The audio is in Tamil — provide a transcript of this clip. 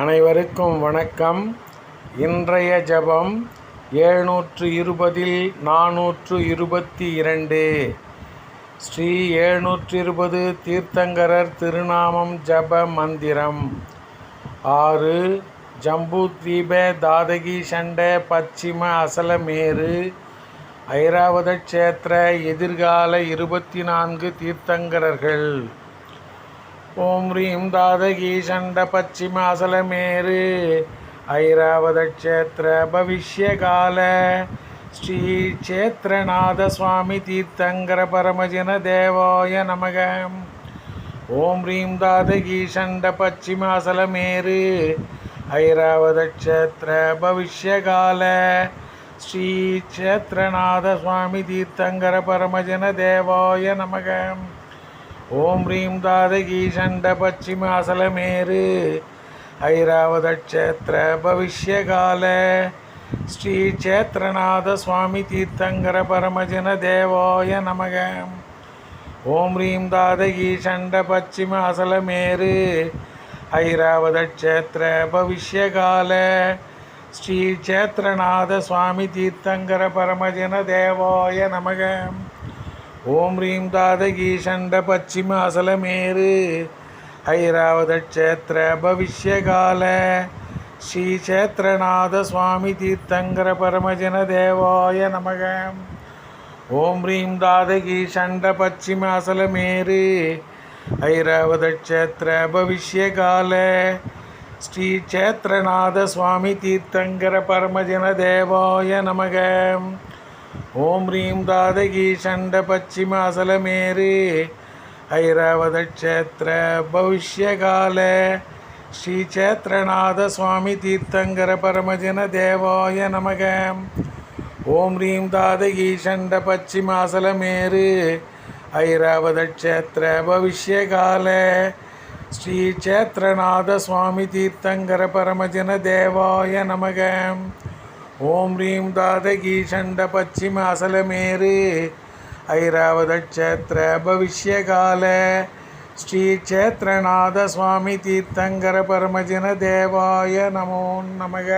அனைவருக்கும் வணக்கம். இன்றைய ஜெபம் ஏழ்நூற்று இருபதில் நானூற்று இருபத்தி இரண்டு ஸ்ரீ ஏழ்நூற்று இருபது தீர்த்தங்கரர் திருநாமம் ஜப மந்திரம். ஆறு ஜம்பூத்வீப தாதகி சண்ட பச்சிம அசலமேரு ஐராவத க்ஷேத்திர எதிர்கால இருபத்தி நான்கு தீர்த்தங்கரர்கள். ஓம் ரீம் தாதகி சண்ட பச்சிமாசலமேரு ஐராவத க்ஷேத்திர பவிஷ்யகால ஸ்ரீ க்ஷேத்திரநாத சுவாமி தீர்த்தங்கர பரமஜன தேவாய நமக. ஓம் ரீம் தாதகி சண்ட பச்சிமாசலமேரு ஐராவத க்ஷேத்திர பவிஷ்யகால ஸ்ரீ க்ஷேத்திரநாத சுவாமி தீர்த்தங்கர பரமஜன தேவாய நமகம் ஓம் ரீம் தாதகி சண்ட பச்சிம அசலமேரு ஐராவத பவிஷ்யகால. ஸ்ரீ க்ஷேத்திரநாத சுவாமி தீர்த்தங்கர பரமஜன தேவாய நமக. ஓம் ரீம் தாதகி சண்ட பச்சிம அசலமேரு ஐராவத பவிஷ்யகால. ஸ்ரீ க்ஷேத்திரநாத சுவாமி தீர்த்தங்கர பரமஜன தேவாய நமகம் ஓம் ரீம் தாதகி சண்ட பச்சிம அசலமேரு பவிஷ்யகால. ஸ்ரீ சுவாமி தீர்த்தங்கர பரமஜன தேவாய நமக. ஓம் ரீம் தாதகி சண்ட பச்சிம அசலமேரு பவிஷ்யகால. ஸ்ரீ சுவாமி தீர்த்தங்கர பரமஜன தேவாய நமகம் ஓம் ரீம் தாதகி சண்ட பச்சிம அசலமேரு ஐராவத க்ஷேத்திர பவிஷ்யகால. ஸ்ரீக்ஷேத்திரநாத சுவாமி தீர்த்தங்கர பரமஜன தேவாய நமக. ஓம் ரீம் தாதகி சண்ட பச்சிம அசலமேரு ஐராவத க்ஷேத்திர பவிஷ்யகால. ஸ்ரீக்ஷேத்திரநாத சுவாமி தீர்த்தங்கர பரமஜன தேவாய நமகம் ஓம் ரீம் தாதகி சண்ட பச்சிம அசலமேரு ஐராவத க்ஷேத்திர பவிஷ்யகால ஸ்ரீக்ஷேத்திரநாத சுவாமி தீர்த்தங்கர பரமஜன தேவாய நமோ நமக.